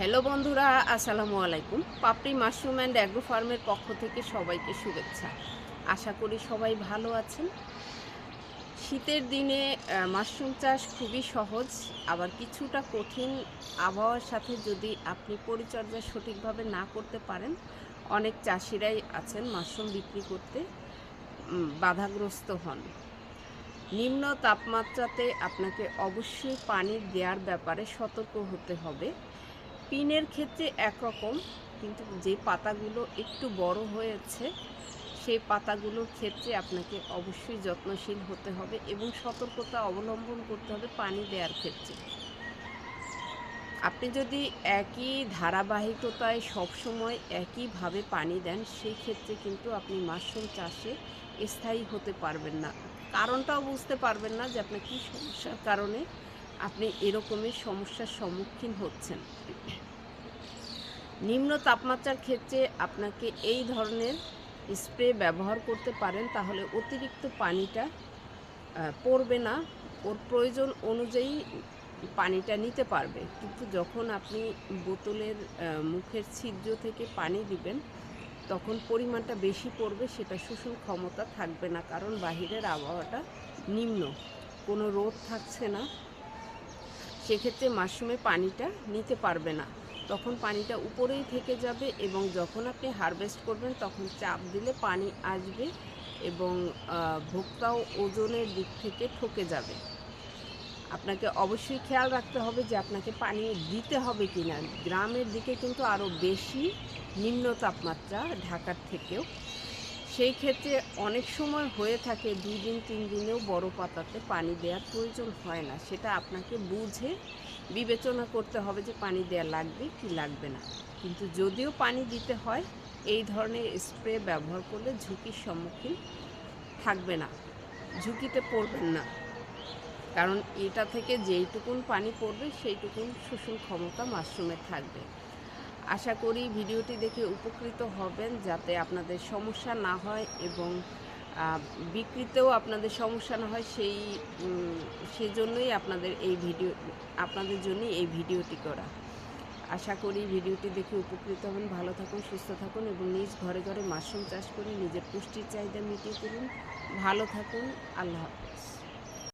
Hello বন্ধুরা, আসসালামু আলাইকুম। পাপড়ি মাশরুম অ্যান্ড অ্যাগ্রো ফার্মের পক্ষ থেকে সবাইকে শুভেচ্ছা। আশা করি সবাই ভালো আছেন। শীতের দিনে মাশরুম চাষ খুবই সহজ, আবার কিছুটা কঠিন। আবহাওয়ার সাথে যদি আপনি পরিচর্যা সঠিকভাবে না করতে পারেন, অনেক চাষিরাই আছেন মাশরুম বিক্রি করতে বাধাগ্রস্ত হন। নিম্ন তাপমাত্রাতে আপনাকে অবশ্যই পানি দেওয়ার ব্যাপারে সতর্ক হতে হবে। পিনের ক্ষেত্রে একরকম, কিন্তু যে পাতাগুলো একটু বড় হয়েছে, সেই পাতাগুলোর ক্ষেত্রে আপনাকে অবশ্যই যত্নশীল হতে হবে এবং সতর্কতা অবলম্বন করতে হবে পানি দেওয়ার ক্ষেত্রে। আপনি যদি একই ধারাবাহিকতায় সবসময় একইভাবে পানি দেন, সেই ক্ষেত্রে কিন্তু আপনি মাশরুম চাষে স্থায়ী হতে পারবেন না। কারণটাও বুঝতে পারবেন না যে আপনার কী সমস্যার কারণে আপনি এরকমের সমস্যার সম্মুখীন হচ্ছেন। নিম্ন তাপমাত্রার ক্ষেত্রে আপনাকে এই ধরনের স্প্রে ব্যবহার করতে পারেন, তাহলে অতিরিক্ত পানিটা পড়বে না। ওর প্রয়োজন অনুযায়ী পানিটা নিতে পারবে। কিন্তু যখন আপনি বোতলের মুখের ছিদ্র থেকে পানি দিবেন, তখন পরিমাণটা বেশি পড়বে, সেটা শোষণ ক্ষমতা থাকবে না, কারণ বাহিরের আবহাওয়াটা নিম্ন। কোনো রোদ থাকছে না। সেক্ষেত্রে মাশরুমে পানিটা নিতে পারবে না। তখন পানিটা উপরেই থেকে যাবে এবং যখন আপনি হারভেস্ট করবেন, তখন চাপ দিলে পানি আসবে এবং ভোক্তাও ওজনের দিক থেকে ঠকে যাবে। আপনাকে অবশ্যই খেয়াল রাখতে হবে যে আপনাকে পানি দিতে হবে কি না গ্রামের দিকে কিন্তু আরও বেশি নিম্ন তাপমাত্রা ঢাকার থেকেও সেই ক্ষেত্রে অনেক সময় হয়ে থাকে দুই দিন তিন দিনেও বড় পাতাতে পানি দেওয়ার প্রয়োজন হয় না। সেটা আপনাকে বুঝে বিবেচনা করতে হবে যে পানি দেওয়া লাগবে কি লাগবে না। কিন্তু যদিও পানি দিতে হয়, এই ধরনের স্প্রে ব্যবহার করলে ঝুঁকির সম্মুখীন থাকবে না, ঝুঁকিতে পড়বেন না। কারণ এটা থেকে যেইটুকুন পানি পড়বে, সেইটুকুন শোষণ ক্ষমতা মাশরুমের থাকবে। আশা করি ভিডিওটি দেখে উপকৃত হবেন যাতে আপনাদের সমস্যা না হয় এবং বিক্রিতেও আপনাদের সমস্যা না হয় সেই সেজন্যই আপনাদের এই ভিডিও, আপনাদের জন্যই এই ভিডিওটি করা। আশা করি ভিডিওটি দেখে উপকৃত হবেন, ভালো থাকুন, সুস্থ থাকুন এবং নিজ ঘরে ঘরে মাশরুম চাষ করে নিজের পুষ্টির চাহিদা মিটিয়ে তুলুন। ভালো থাকুন, আল্লাহ হাফেজ।